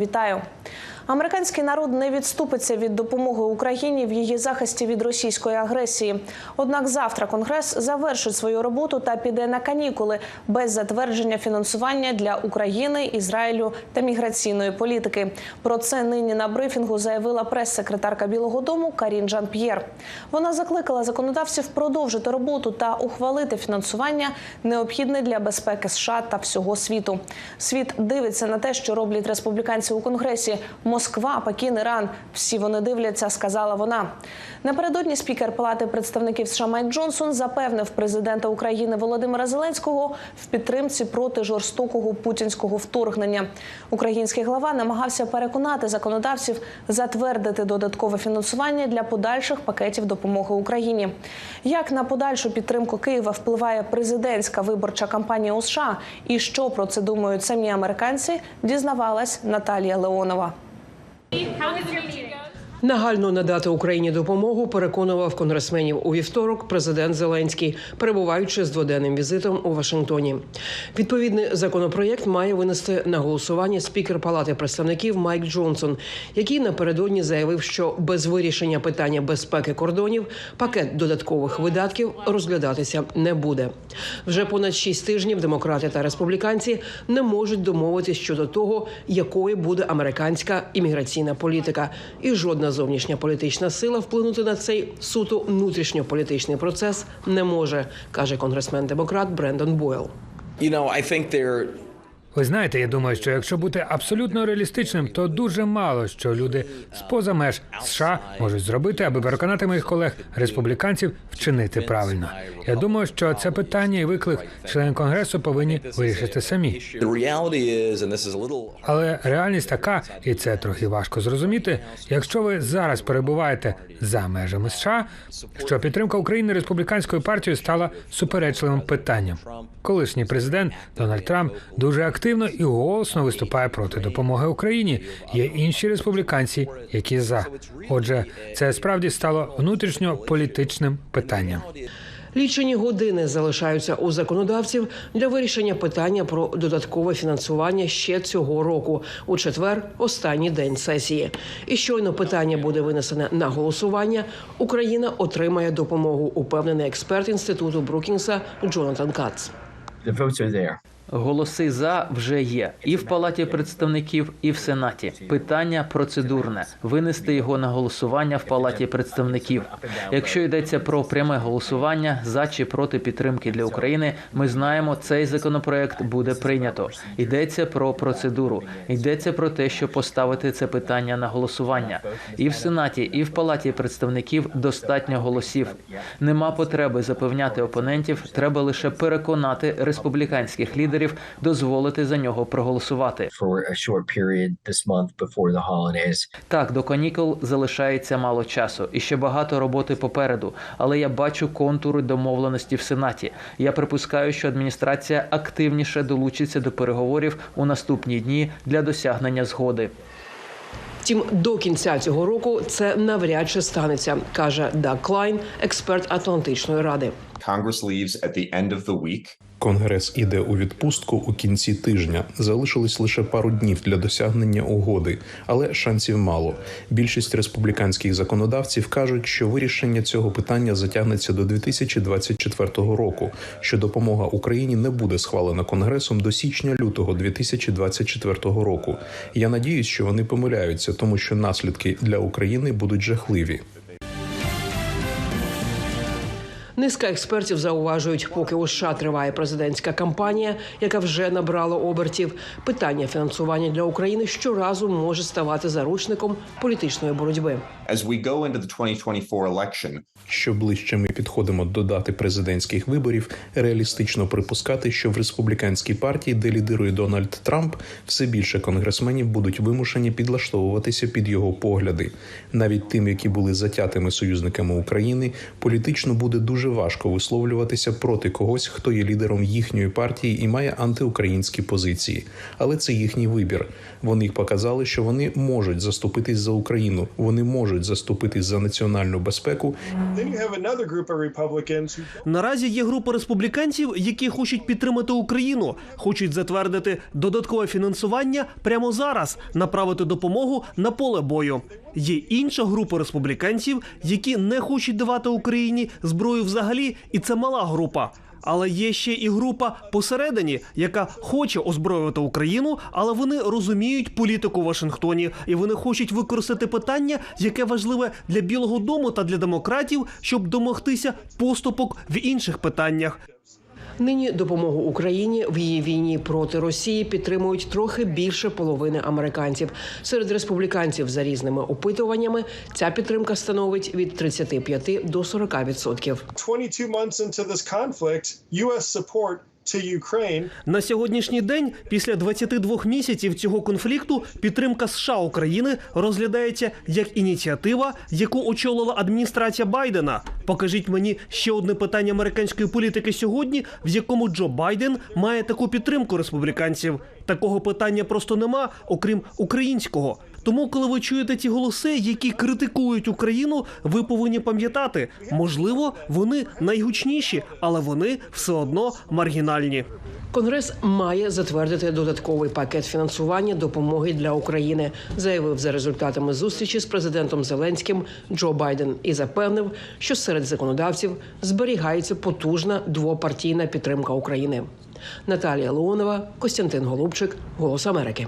Вітаю. Американський народ не відступиться від допомоги Україні в її захисті від російської агресії. Однак завтра Конгрес завершить свою роботу та піде на канікули без затвердження фінансування для України, Ізраїлю та міграційної політики. Про це нині на брифінгу заявила прес-секретарка Білого Дому Карін Жан П'єр. Вона закликала законодавців продовжити роботу та ухвалити фінансування необхідне для безпеки США та всього світу. Світ дивиться на те, що роблять республіканці у конгресі. Москва, Пекін, Іран. Всі вони дивляться, сказала вона. Напередодні спікер Палати представників США Майк Джонсон запевнив президента України Володимира Зеленського в підтримці проти жорстокого путінського вторгнення. Український глава намагався переконати законодавців затвердити додаткове фінансування для подальших пакетів допомоги Україні. Як на подальшу підтримку Києва впливає президентська виборча кампанія у США і що про це думають самі американці, дізнавалась Наталія Леонова. How was your meeting? Нагально надати Україні допомогу переконував конгресменів у вівторок президент Зеленський, перебуваючи з дводенним візитом у Вашингтоні. Відповідний законопроєкт має винести на голосування спікер Палати представників Майк Джонсон, який напередодні заявив, що без вирішення питання безпеки кордонів пакет додаткових видатків розглядатися не буде. Вже понад шість тижнів демократи та республіканці не можуть домовитись щодо того, якою буде американська імміграційна політика, і жодна зовнішня політична сила вплинути на цей суто внутрішньополітичний процес не може, каже конгресмен демократ Брендон Бойл. You know, I think they're Ви знаєте, я думаю, що якщо бути абсолютно реалістичним, то дуже мало що люди з-поза меж США можуть зробити, аби переконати моїх колег республіканців вчинити правильно. Я думаю, що це питання і виклик члени конгресу повинні вирішити самі. Але реальність така, і це трохи важко зрозуміти. Якщо ви зараз перебуваєте за межами США, що підтримка України республіканською партією стала суперечливим питанням. Колишній президент Дональд Трамп дуже активно і голосно виступає проти допомоги Україні. Є інші республіканці, які за. Отже, це справді стало внутрішньополітичним питанням. Лічені години залишаються у законодавців для вирішення питання про додаткове фінансування ще цього року. У четвер останній день сесії. І щойно питання буде винесене на голосування. Україна отримає допомогу. Упевнений експерт інституту Брукінса Джонатан Кац. Голоси за вже є і в палаті представників, і в сенаті. Питання процедурне винести його на голосування в палаті представників. Якщо йдеться про пряме голосування за чи проти підтримки для України, ми знаємо, цей законопроект буде прийнято. Йдеться про процедуру, йдеться про те, щоб поставити це питання на голосування. І в сенаті, і в палаті представників достатньо голосів. Нема потреби запевняти опонентів. Треба лише переконати республіканських лідерів дозволити за нього проголосувати. Так, до канікул залишається мало часу і ще багато роботи попереду. Але я бачу контури домовленості в сенаті. Я припускаю, що адміністрація активніше долучиться до переговорів у наступні дні для досягнення згоди. Втім, до кінця цього року це навряд чи станеться, каже Даг Клайн, експерт Атлантичної ради. Congress leaves at the end of the week. Конгрес іде у відпустку у кінці тижня. Залишилось лише пару днів для досягнення угоди, але шансів мало. Більшість республіканських законодавців кажуть, що вирішення цього питання затягнеться до 2024 року. Що допомога Україні не буде схвалена конгресом до січня-лютого 2024 року. Я надіюсь, що вони помиляються, тому що наслідки для України будуть жахливі. Низка експертів зауважують, поки у США триває президентська кампанія, яка вже набрала обертів. Питання фінансування для України щоразу може ставати заручником політичної боротьби. As we go into the 2024 election, Що ближче ми підходимо до дати президентських виборів, реалістично припускати, що в республіканській партії, де лідирує Дональд Трамп, все більше конгресменів будуть вимушені підлаштовуватися під його погляди. Навіть тим, які були затятими союзниками України, політично буде дуже важко висловлюватися проти когось, хто є лідером їхньої партії і має антиукраїнські позиції. Але це їхній вибір. Вони показали, що вони можуть заступитись за Україну, вони можуть заступитись за національну безпеку Наразі є група республіканців, які хочуть підтримати Україну, хочуть затвердити додаткове фінансування прямо зараз, направити допомогу на поле бою. Є інша група республіканців, які не хочуть давати Україні зброю взагалі, і це мала група. Але є ще і група посередині, яка хоче озброювати Україну, але вони розуміють політику в Вашингтоні, і вони хочуть використати питання, яке важливе для Білого Дому та для демократів, щоб домогтися поступок в інших питаннях. Нині допомогу Україні в її війні проти Росії підтримують трохи більше половини американців. Серед республіканців за різними опитуваннями ця підтримка становить від 35 до 40 відсотків. 22 months into this conflict, U.S. support to Ukraine На сьогоднішній день, після 22 місяців цього конфлікту, підтримка США України розглядається як ініціатива, яку очолила адміністрація Байдена. Покажіть мені ще одне питання американської політики сьогодні, в якому Джо Байден має таку підтримку республіканців. Такого питання просто нема, окрім українського. Тому, коли ви чуєте ті голоси, які критикують Україну, ви повинні пам'ятати, можливо, вони найгучніші, але вони все одно маргінальні. Конгрес має затвердити додатковий пакет фінансування допомоги для України, заявив за результатами зустрічі з президентом Зеленським Джо Байден і запевнив, що серед законодавців зберігається потужна двопартійна підтримка України. Наталія Леонова, Костянтин Голубчик, Голос Америки.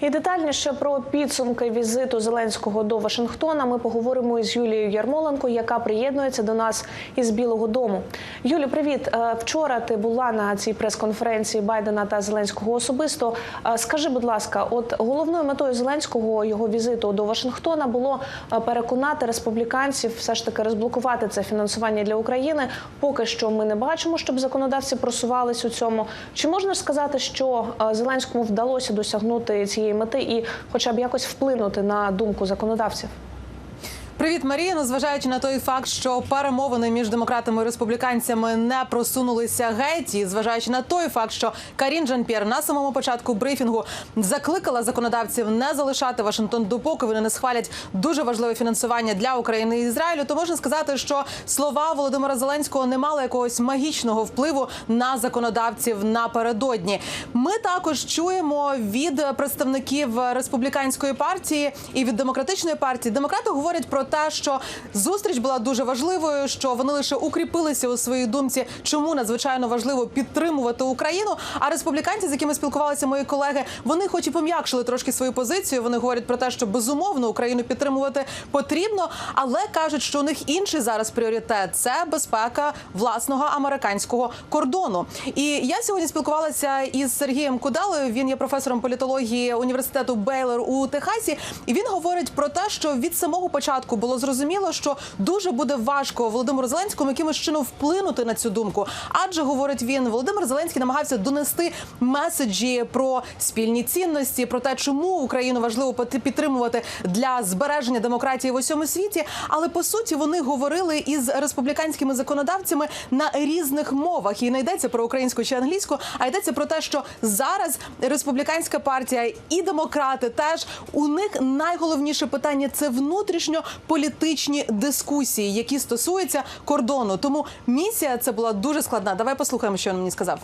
І детальніше про підсумки візиту Зеленського до Вашингтона ми поговоримо із Юлією Ярмоленко, яка приєднується до нас із Білого Дому. Юлі, привіт. Е, Вчора ти була на цій прес-конференції Байдена та Зеленського особисто. Е, Скажи, будь ласка, от головною метою Зеленського його візиту до Вашингтона було е, переконати республіканців все ж таки розблокувати це фінансування для України. Поки що ми не бачимо, щоб законодавці просувались у цьому. Чи можна сказати, що Зеленському вдалося досягнути цієї мети і, хоча б якось вплинути на думку законодавців? Привіт, Марія. Незважаючи на той факт, що перемовини між демократами і республіканцями не просунулися геть, і зважаючи на той факт, що Карін Жан-П'єр на самому початку брифінгу закликала законодавців не залишати Вашингтон, допоки вони не схвалять дуже важливе фінансування для України і Ізраїлю, то можна сказати, що слова Володимира Зеленського не мали якогось магічного впливу на законодавців напередодні. Ми також чуємо від представників республіканської партії і від демократичної партії. Демократи говорять про те, що зустріч була дуже важливою, що вони лише укріпилися у своїй думці, чому надзвичайно важливо підтримувати Україну. А республіканці, з якими спілкувалися мої колеги, вони, хоч і пом'якшили трошки свою позицію. Вони говорять про те, що безумовно Україну підтримувати потрібно, але кажуть, що у них інший зараз пріоритет це безпека власного американського кордону. І я сьогодні спілкувалася із Сергієм Куделою. Він є професором політології університету Бейлор у Техасі, і він говорить про те, що від самого початку було зрозуміло, що дуже буде важко Володимиру Зеленському якимось чином вплинути на цю думку. Адже говорить він, Володимир Зеленський намагався донести меседжі про спільні цінності, про те, чому Україну важливо підтримувати для збереження демократії в усьому світі. Але по суті вони говорили із республіканськими законодавцями на різних мовах. І не йдеться про українську чи англійську, а йдеться про те, що зараз республіканська партія і демократи теж у них найголовніше питання це внутрішньополітичні дискусії, які стосуються кордону. Тому місія це була дуже складна. Давай послухаємо, що він мені сказав.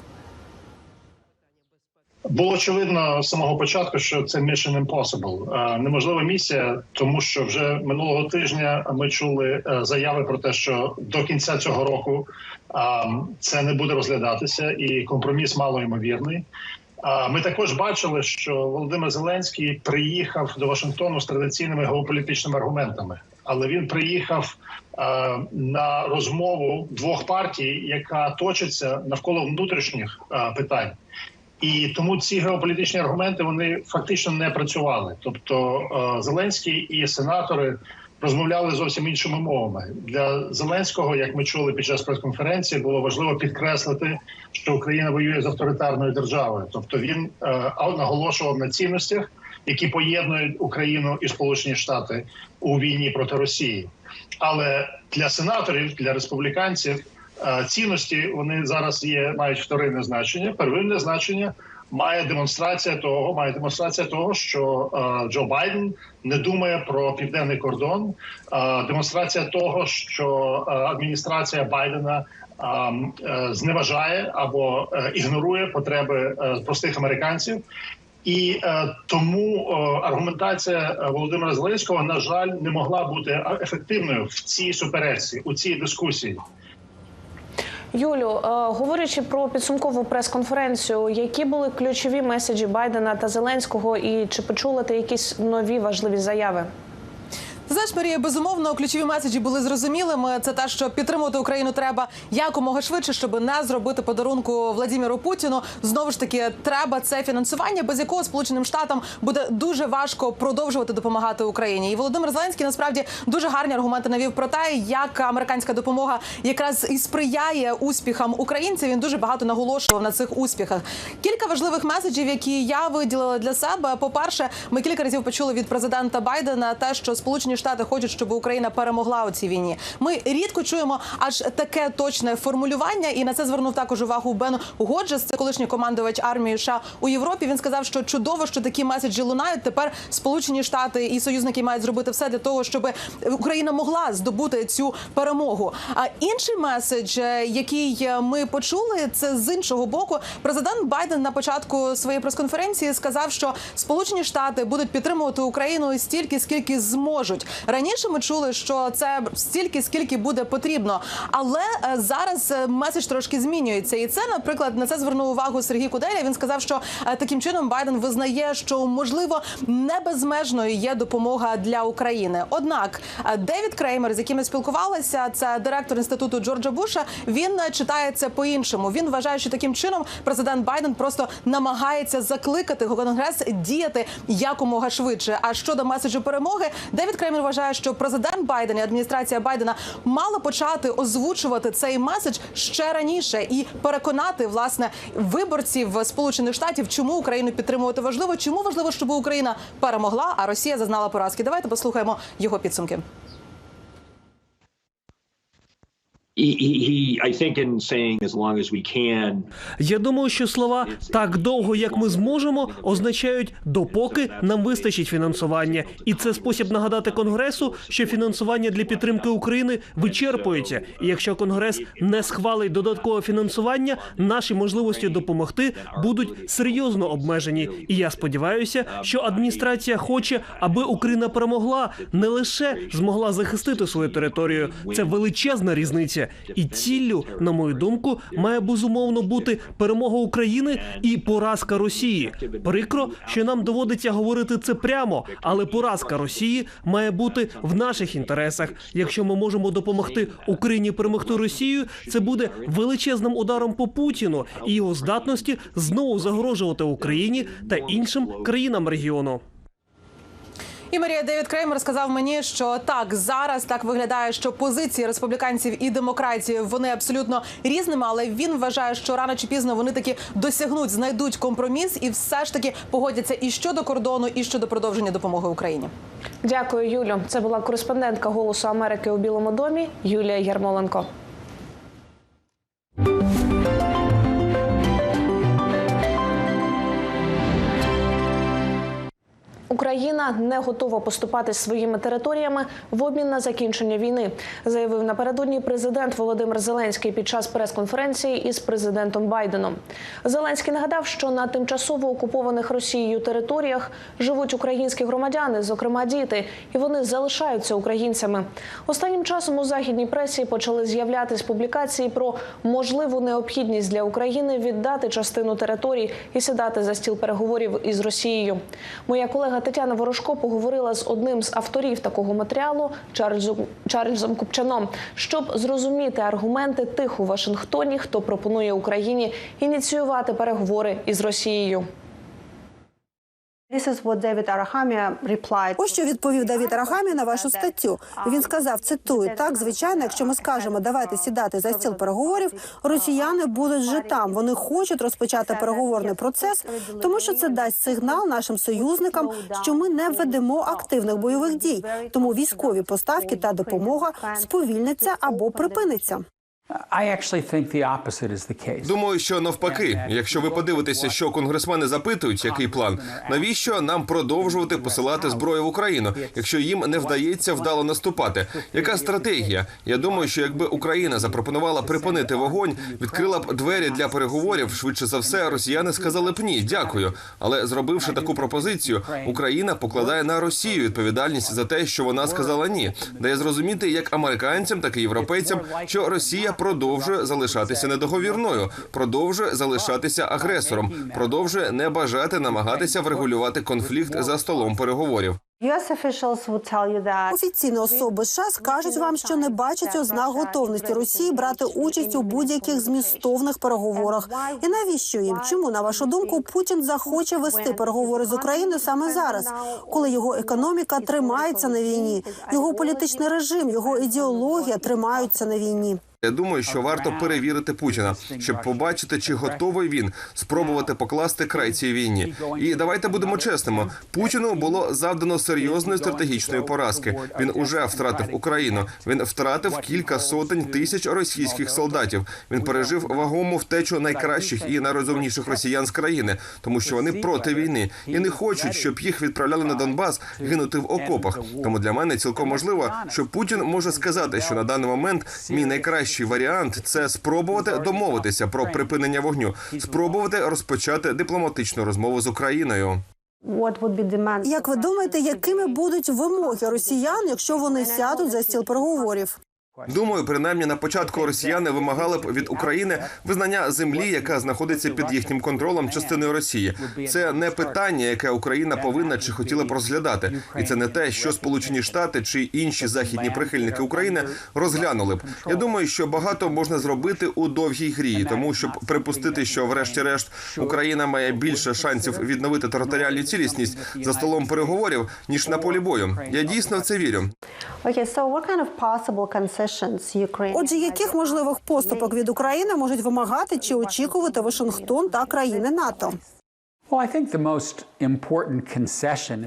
Було очевидно з самого початку, що це mission impossible. Е, неможлива місія, тому що вже минулого тижня ми чули е, заяви про те, що до кінця цього року е, це не буде розглядатися, і компроміс малоймовірний. А Ми також бачили, що Володимир Зеленський приїхав до Вашингтону з традиційними геополітичними аргументами, але він приїхав е, на розмову двох партій, яка точиться навколо внутрішніх е, питань. І тому ці геополітичні аргументи вони фактично не працювали. Тобто е, Зеленський і сенатори розмовляли зовсім іншими мовами. Для Зеленського, як ми чули під час прес-конференції, було важливо підкреслити, що Україна воює з авторитарною державою. Тобто він е, наголошував на цінностях, які поєднують Україну і Сполучені Штати у війні проти Росії. Але для сенаторів, для республіканців е, цінності вони зараз є мають вторинне значення. Первинне значення має демонстрація того, має демонстрація того, що е, Джо Байден не думає про південний кордон. Е, демонстрація того, що адміністрація Байдена. Зневажає або ігнорує потреби простих американців, і е, тому е, аргументація е, Володимира Зеленського на жаль не могла бути ефективною в цій суперечці у цій дискусії. Юлю, е, говорячи про підсумкову прес-конференцію, які були ключові меседжі Байдена та Зеленського, і чи почули ти якісь нові важливі заяви? Знаєш, Марія, безумовно, ключові меседжі були зрозумілими. Це те, що підтримувати Україну треба якомога швидше, щоб не зробити подарунку Владіміру Путіну. Знову ж таки, треба це фінансування, без якого Сполученим Штатам буде дуже важко продовжувати допомагати Україні. І Володимир Зеленський насправді дуже гарні аргументи навів про те, як американська допомога якраз і сприяє успіхам українців. Він дуже багато наголошував на цих успіхах. Кілька важливих меседжів, які я виділила для себе. По перше, ми кілька разів почули від президента Байдена те, що Сполучені Штати хочуть, щоб Україна перемогла у цій війні. Ми рідко чуємо аж таке точне формулювання, і на це звернув також увагу Бен Годжес, це колишній командувач армії США у Європі. Він сказав, що чудово, що такі меседжі лунають. Тепер Сполучені Штати і союзники мають зробити все для того, щоб Україна могла здобути цю перемогу. А інший меседж, е, який е, ми почули, це з іншого боку. Президент Байден на початку своєї прес-конференції сказав, що Сполучені Штати будуть підтримувати Україну стільки, скільки зможуть. Раніше ми чули, що це стільки, скільки буде потрібно. Але е, зараз е, меседж трошки змінюється. І це, наприклад, на це звернув увагу Сергій Куделя. Він сказав, що е, таким чином Байден визнає, що можливо не безмежною є допомога для України. Однак Девід Креймер, з яким я спілкувалася, це директор інституту Джорджа Буша. Він читає це по-іншому. Він вважає, що таким чином президент Байден просто намагається закликати конгрес діяти якомога швидше. А щодо меседжу перемоги, Девід Креймер вважає, що президент Байден і адміністрація Байдена мала почати озвучувати цей меседж ще раніше і переконати власне виборців Сполучених Штатів, чому Україну підтримувати важливо, чому важливо, щоб Україна перемогла, а Росія зазнала поразки. Давайте послухаємо його підсумки. Я думаю, що слова так довго, як ми зможемо, означають допоки нам вистачить фінансування, і це спосіб нагадати конгресу, що фінансування для підтримки України вичерпується. І якщо конгрес не схвалить додаткове фінансування, наші можливості допомогти будуть серйозно обмежені. І я сподіваюся, що адміністрація хоче, аби Україна перемогла, не лише змогла захистити свою територію. Це величезна різниця. І ціллю, на мою думку, має безумовно бути перемога України і поразка Росії. Прикро, що нам доводиться говорити це прямо, але поразка Росії має бути в наших інтересах. Якщо ми можемо допомогти Україні перемогти Росію, це буде величезним ударом по Путіну і його здатності знову загрожувати Україні та іншим країнам регіону. І Марія Девід Креймер сказав мені, що так зараз так виглядає, що позиції республіканців і демократів вони абсолютно різними, але він вважає, що рано чи пізно вони таки досягнуть, знайдуть компроміс і все ж таки погодяться і щодо кордону, і щодо продовження допомоги Україні. Дякую, Юлю. Це була кореспондентка Голосу Америки у Білому домі Юлія Ярмоленко. Україна не готова поступати своїми територіями в обмін на закінчення війни, заявив напередодні президент Володимир Зеленський під час прес-конференції із президентом Байденом. Зеленський нагадав, що на тимчасово окупованих Росією територіях живуть українські громадяни, зокрема діти, і вони залишаються українцями. Останнім часом у західній пресі почали з'являтись публікації про можливу необхідність для України віддати частину територій і сідати за стіл переговорів із Росією. Моя колега Тетяна Ворожко поговорила з одним з авторів такого матеріалу Чарльзом, Чарльзом Купчаном, щоб зрозуміти аргументи тих у Вашингтоні, хто пропонує Україні ініціювати переговори із Росією. Ось що відповів Давід Арахамі на вашу статтю. Він сказав: цитую, так, звичайно, якщо ми скажемо, давайте сідати за стіл переговорів, росіяни будуть вже там. Вони хочуть розпочати переговорний процес, тому що це дасть сигнал нашим союзникам, що ми не ведемо активних бойових дій. Тому військові поставки та допомога сповільняться або припиниться. Думаю, що навпаки, якщо ви подивитеся, що конгресмени запитують, який план, навіщо нам продовжувати посилати зброю в Україну, якщо їм не вдається вдало наступати? Яка стратегія? Я думаю, що якби Україна запропонувала припинити вогонь, відкрила б двері для переговорів. Швидше за все, росіяни сказали б ні, дякую. Але зробивши таку пропозицію, Україна покладає на Росію відповідальність за те, що вона сказала ні, дає зрозуміти як американцям, так і європейцям, що Росія продовжує залишатися недоговірною, продовжує залишатися агресором, продовжує не бажати намагатися врегулювати конфлікт за столом переговорів. Офіційні особи США скажуть вам, що не бачать ознак готовності Росії брати участь у будь-яких змістовних переговорах. І навіщо їм? Чому на вашу думку Путін захоче вести переговори з Україною саме зараз, коли його економіка тримається на війні, його політичний режим, його ідеологія тримаються на війні? Я думаю, що варто перевірити Путіна, щоб побачити, чи готовий він спробувати покласти край цій війні. І давайте будемо чесними. Путіну було завдано серйозної стратегічної поразки. Він уже втратив Україну. Він втратив кілька сотень тисяч російських солдатів. Він пережив вагому втечу найкращих і найрозумніших росіян з країни, тому що вони проти війни і не хочуть, щоб їх відправляли на Донбас гинути в окопах. Тому для мене цілком можливо, що Путін може сказати, що на даний момент мій найкращий варіант це спробувати домовитися про припинення вогню, спробувати розпочати дипломатичну розмову з Україною. Як ви думаєте, якими будуть вимоги росіян, якщо вони сядуть за стіл переговорів? Думаю, принаймні на початку росіяни вимагали б від України визнання землі, яка знаходиться під їхнім контролем частиною Росії. Це не питання, яке Україна повинна чи хотіла б розглядати, і це не те, що Сполучені Штати чи інші західні прихильники України розглянули б. Я думаю, що багато можна зробити у довгій грі, тому щоб припустити, що, врешті-решт, Україна має більше шансів відновити територіальну цілісність за столом переговорів ніж на полі бою. Я дійсно в це вірю. Отже, яких можливих поступок від України можуть вимагати чи очікувати Вашингтон та країни НАТО?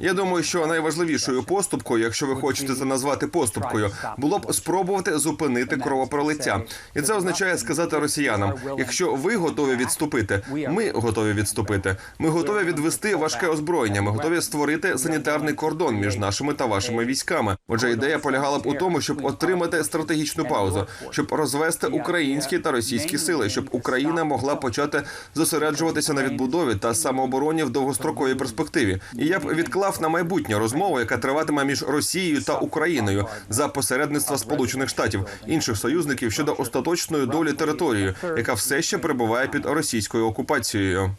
Я думаю, що найважливішою поступкою, якщо ви хочете це назвати поступкою, було б спробувати зупинити кровопролиття, і це означає сказати росіянам: якщо ви готові відступити, ми готові відступити. Ми готові відвести важке озброєння. Ми готові створити санітарний кордон між нашими та вашими військами. Отже, ідея полягала б у тому, щоб отримати стратегічну паузу, щоб розвести українські та російські сили, щоб Україна могла почати зосереджуватися на відбудові та самообороні в довгостроковій перспективі. І я б відклав на майбутнє розмову, яка триватиме між Росією та Україною за посередництва Сполучених Штатів інших союзників щодо остаточної долі території, яка все ще перебуває під російською окупацією.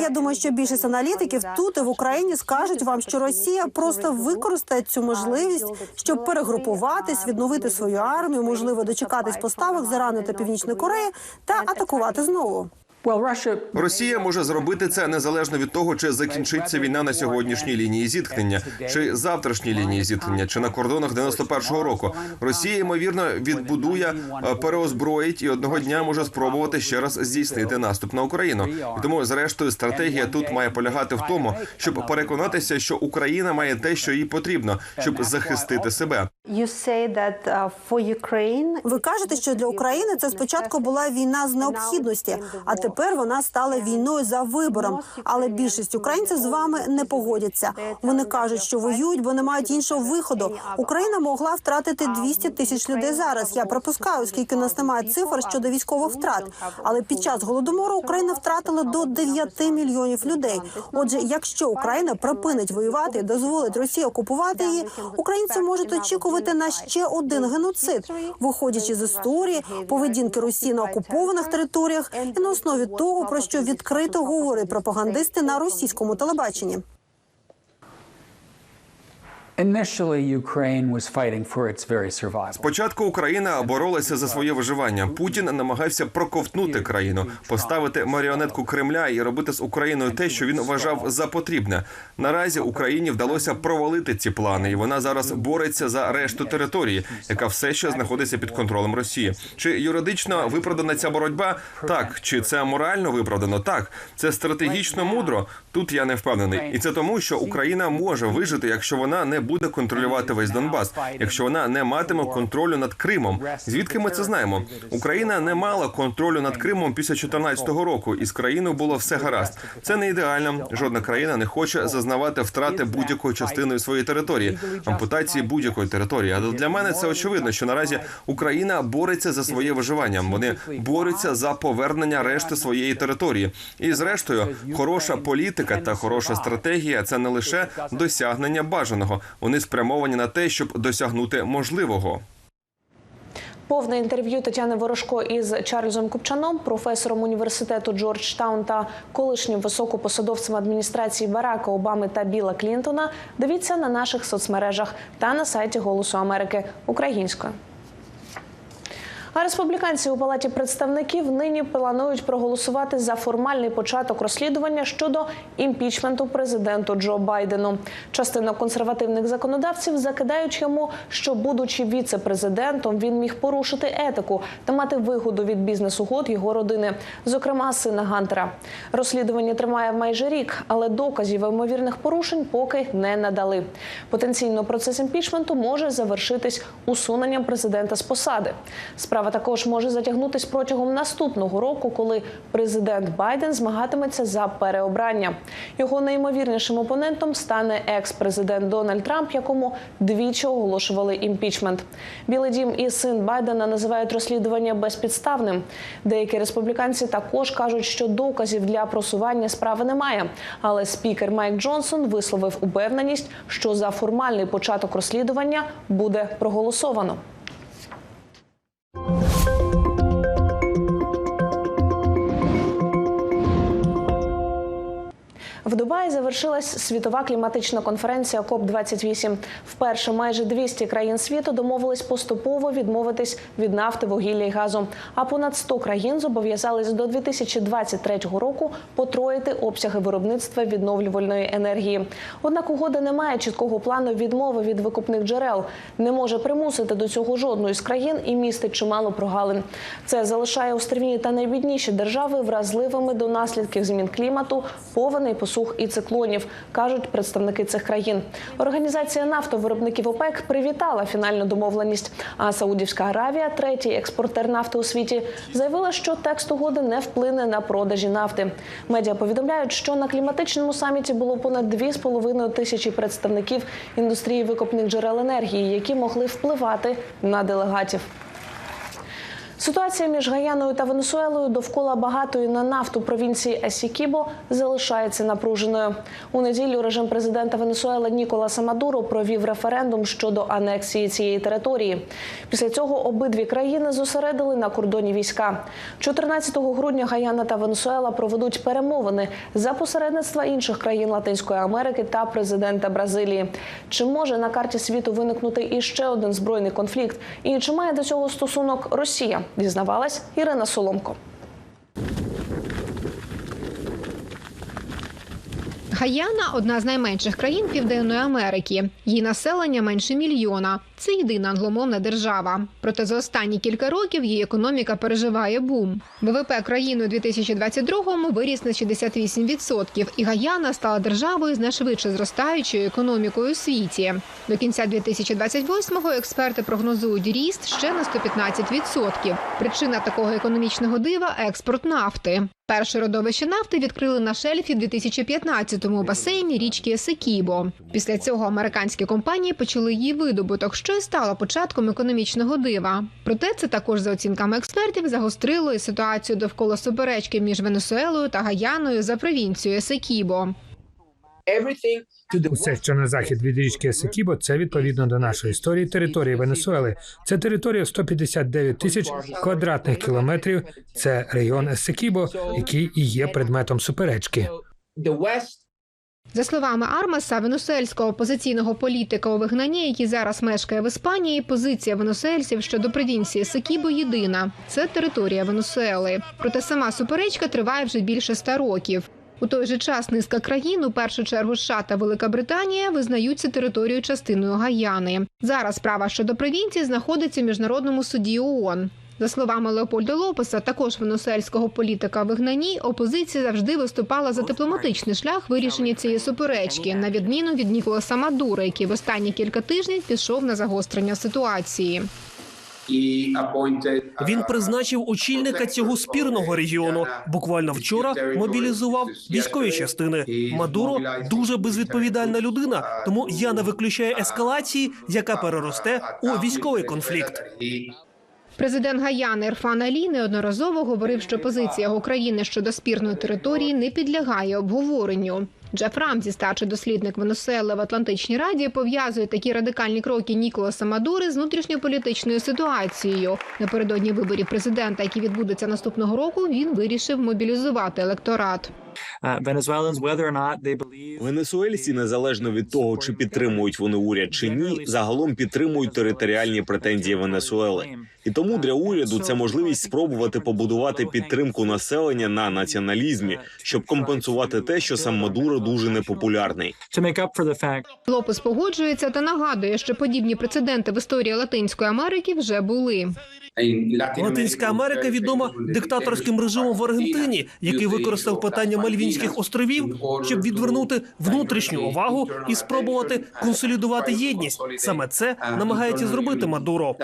Я думаю, що більшість аналітиків тут і в Україні скажуть вам, що Росія просто використає цю можливість, щоб перегрупуватись, відновити свою армію, можливо, дочекатись поставок з Ірану та Північної Кореї та атакувати знову. Росія може зробити це незалежно від того, чи закінчиться війна на сьогоднішній лінії зіткнення, чи завтрашній лінії зіткнення, чи на кордонах 91-го року. Росія ймовірно відбудує, е, переозброїть і одного дня може спробувати ще раз здійснити наступ на Україну. І тому, зрештою, стратегія тут має полягати в тому, щоб переконатися, що Україна має те, що їй потрібно, щоб захистити себе. Ви кажете, що для України це спочатку була війна з необхідності, а тепер вона стала війною за вибором. Але більшість українців з вами не погодяться. Вони кажуть, що воюють, бо не мають іншого виходу. Україна могла втратити 200 тисяч людей зараз. Я припускаю, оскільки у нас немає цифр щодо військових втрат. Але під час голодомору Україна втратила до 9 мільйонів людей. Отже, якщо Україна припинить воювати і дозволить Росії окупувати її, українці можуть очікувати на ще один геноцид, виходячи з історії поведінки Росії на окупованих територіях і на основі того, про що відкрито говорять пропагандисти на російському телебаченні. Спочатку Україна боролася за своє виживання. Путін намагався проковтнути країну, поставити маріонетку Кремля і робити з Україною те, що він вважав за потрібне. Наразі Україні вдалося провалити ці плани, і вона зараз бореться за решту території, яка все ще знаходиться під контролем Росії. Чи юридично виправдана ця боротьба? Так, чи це морально виправдано? Так, це стратегічно мудро. Тут я не впевнений, і це тому, що Україна може вижити, якщо вона не буде контролювати весь Донбас, якщо вона не матиме контролю над Кримом. Звідки ми це знаємо? Україна не мала контролю над Кримом після 2014 року, і з країною було все гаразд. Це не ідеально. Жодна країна не хоче зазнавати втрати будь-якої частини своєї території, ампутації будь-якої території. Але для мене це очевидно, що наразі Україна бореться за своє виживання. Вони борються за повернення решти своєї території. І зрештою, хороша політика та хороша стратегія це не лише досягнення бажаного. Вони спрямовані на те, щоб досягнути можливого. Повне інтерв'ю Тетяни Ворожко із Чарльзом Купчаном, професором університету Джорджтаун та колишнім високопосадовцем адміністрації Барака Обами та Біла Клінтона. Дивіться на наших соцмережах та на сайті Голосу Америки українською. А республіканці у палаті представників нині планують проголосувати за формальний початок розслідування щодо імпічменту президенту Джо Байдену. Частина консервативних законодавців закидають йому, що, будучи віце-президентом, він міг порушити етику та мати вигоду від бізнес-угод його родини, зокрема сина Гантера. Розслідування тримає майже рік, але доказів ймовірних порушень поки не надали. Потенційно процес імпічменту може завершитись усуненням президента з посади. Справа також може затягнутись протягом наступного року, коли президент Байден змагатиметься за переобрання. Його найімовірнішим опонентом стане екс-президент Дональд Трамп, якому двічі оголошували імпічмент. Білий дім і син Байдена називають розслідування безпідставним. Деякі республіканці також кажуть, що доказів для просування справи немає. Але спікер Майк Джонсон висловив упевненість, що за формальний початок розслідування буде проголосовано. В Дубаї завершилась світова кліматична конференція КОП 28 Вперше майже 200 країн світу домовились поступово відмовитись від нафти, вугілля і газу. А понад 100 країн зобов'язались до 2023 року потроїти обсяги виробництва відновлювальної енергії. Однак угода не має чіткого плану відмови від викупних джерел, не може примусити до цього жодної з країн і містить чимало прогалин. Це залишає острівні та найбідніші держави вразливими до наслідків змін клімату, повеней, посух і циклонів, кажуть представники цих країн. Організація нафтовиробників ОПЕК привітала фінальну домовленість. А Саудівська Аравія, третій експортер нафти у світі, заявила, що текст угоди не вплине на продажі нафти. Медіа повідомляють, що на кліматичному саміті було понад 2,5 тисячі представників індустрії викопних джерел енергії, які могли впливати на делегатів. Ситуація між Гаяною та Венесуелою довкола багатої на нафту провінції Есікібо залишається напруженою. У неділю режим президента Венесуели Ніколаса Мадуро провів референдум щодо анексії цієї території. Після цього обидві країни зосередили на кордоні війська. 14 грудня Гаяна та Венесуела проведуть перемовини за посередництва інших країн Латинської Америки та президента Бразилії. Чи може на карті світу виникнути іще один збройний конфлікт? І чи має до цього стосунок Росія? Дізнавалась Ірина Соломко. Гаяна одна з найменших країн Південної Америки. Її населення менше мільйона. Це єдина англомовна держава. Проте за останні кілька років її економіка переживає бум. ВВП країни у 2022-му виріс на 68%, і Гаяна стала державою з найшвидше зростаючою економікою у світі. До кінця 2028-го експерти прогнозують ріст ще на 115%. Причина такого економічного дива експорт нафти. Перше родовище нафти відкрили на шельфі в 2015-му у басейні річки Есекібо. Після цього американські компанії почали її видобуток, що й стало початком економічного дива. Проте це також, за оцінками експертів, загострило і ситуацію довкола суперечки між Венесуелою та Гаяною за провінцією Есекібо. Усе, що на захід від річки Есекібо, це відповідно до нашої історії території Венесуели. Це територія 159 тисяч квадратних кілометрів. Це район Есекібо, який і є предметом суперечки. За словами Армаса, венесуельського опозиційного політика у вигнанні, який зараз мешкає в Іспанії, позиція венесуельців щодо провінції Секібо єдина це територія Венесуели. Проте сама суперечка триває вже більше ста років. У той же час низка країн, у першу чергу США та Велика Британія, визнаються територією частиною Гаяни. Зараз справа щодо провінції знаходиться в міжнародному суді ООН. За словами Леопольда Лопеса, також венесуельського політика в вигнанні, опозиція завжди виступала за дипломатичний шлях вирішення цієї суперечки, на відміну від Ніколаса Мадура, який в останні кілька тижнів пішов на загострення ситуації. Він призначив очільника цього спірного регіону. Буквально вчора мобілізував військові частини. Мадуро дуже безвідповідальна людина, тому я не виключаю ескалації, яка переросте у військовий конфлікт. Президент Гаяни Ірфан Алі неодноразово говорив, що позиція України щодо спірної території не підлягає обговоренню. Джеф Рамзі, старший дослідник Венесуели в Атлантичній Раді, пов'язує такі радикальні кроки Ніколаса Мадури з внутрішньополітичною ситуацією. Напередодні виборів президента, які відбудуться наступного року, він вирішив мобілізувати електорат. Венесуельці, незалежно від того, чи підтримують вони уряд чи ні, загалом підтримують територіальні претензії Венесуели. І тому для уряду це можливість спробувати побудувати підтримку населення на націоналізмі, щоб компенсувати те, що сам Мадуро дуже непопулярний. Лопес погоджується та нагадує, що подібні прецеденти в історії Латинської Америки вже були. Латинська Америка відома диктаторським режимом в Аргентині, який використав питання Мальвінських островів, щоб відвернути внутрішню увагу і спробувати консолідувати єдність. Саме це намагається зробити Мадуро.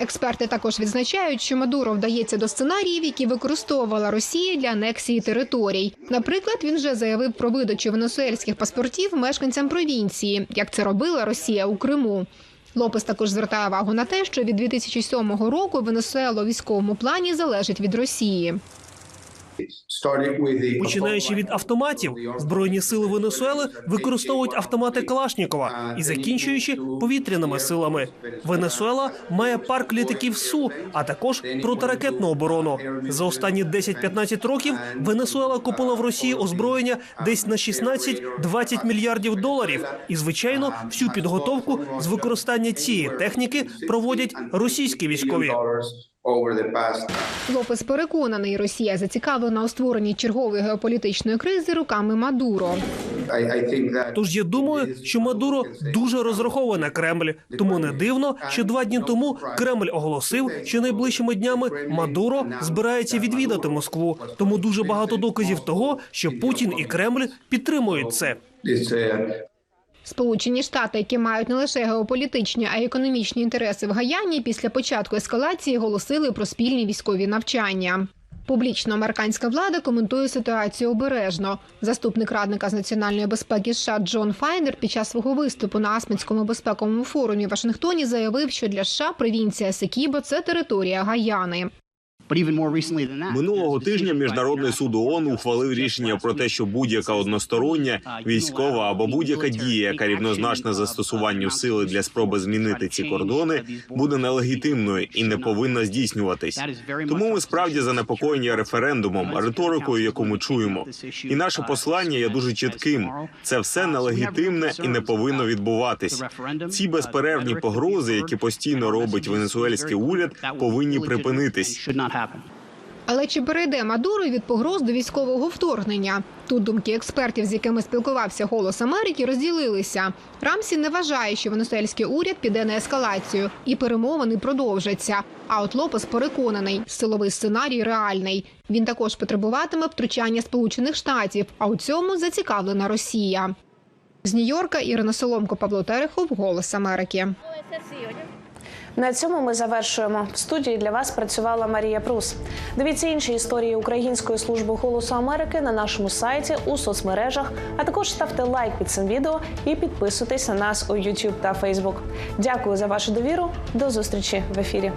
Експерти також відзначають, що Мадуро вдається до сценаріїв, які використовувала Росія для анексії територій. Наприклад, він вже заявив про видачу венесуельських паспортів мешканцям провінції, як це робила Росія у Криму. Лопес також звертає увагу на те, що від 2007 року Венесуела у військовому плані залежить від Росії. Починаючи від автоматів, збройні сили Венесуели використовують автомати Калашнікова і закінчуючи повітряними силами. Венесуела має парк літаків СУ, а також протиракетну оборону. За останні 10-15 років Венесуела купила в Росії озброєння десь на 16-20 мільярдів доларів. І звичайно, всю підготовку з використання цієї техніки проводять російські військові. Лопес переконаний, Росія зацікавлена у створенні чергової геополітичної кризи руками Мадуро. Тож я думаю, що Мадуро дуже розраховує на Кремль. Тому не дивно, що два дні тому Кремль оголосив, що найближчими днями Мадуро збирається відвідати Москву. Тому дуже багато доказів того, що Путін і Кремль підтримують це. Сполучені Штати, які мають не лише геополітичні, а й економічні інтереси в Гаяні, після початку ескалації оголосили про спільні військові навчання. Публічно американська влада коментує ситуацію обережно. Заступник радника з національної безпеки США Джон Файнер під час свого виступу на Асманському безпековому форумі в Вашингтоні заявив, що для США провінція Секібо це територія Гаяни. Минулого тижня міжнародний суд ООН ухвалив рішення про те, що будь-яка одностороння військова або будь-яка дія, яка рівнозначна застосуванню сили для спроби змінити ці кордони, буде нелегітимною і не повинна здійснюватись. Тому ми справді занепокоєні референдумом, риторикою, яку ми чуємо. І наше послання є дуже чітким: це все нелегітимне і не повинно відбуватись. Ці безперервні погрози, які постійно робить венесуельський уряд, повинні припинитись. Але чи перейде Мадуро від погроз до військового вторгнення? Тут думки експертів, з якими спілкувався Голос Америки, розділилися. Рамсі не вважає, що венесуельський уряд піде на ескалацію, і перемовини продовжаться. А от Лопес переконаний, силовий сценарій реальний. Він також потребуватиме втручання Сполучених Штатів. А у цьому зацікавлена Росія. З Нью-Йорка Ірина Соломко, Павло Терехов, Голос Америки. На цьому ми завершуємо. В студії для вас працювала Марія Прус. Дивіться інші історії Української служби голосу Америки на нашому сайті у соцмережах. А також ставте лайк під цим відео і підписуйтесь на нас у YouTube та Facebook. Дякую за вашу довіру. До зустрічі в ефірі.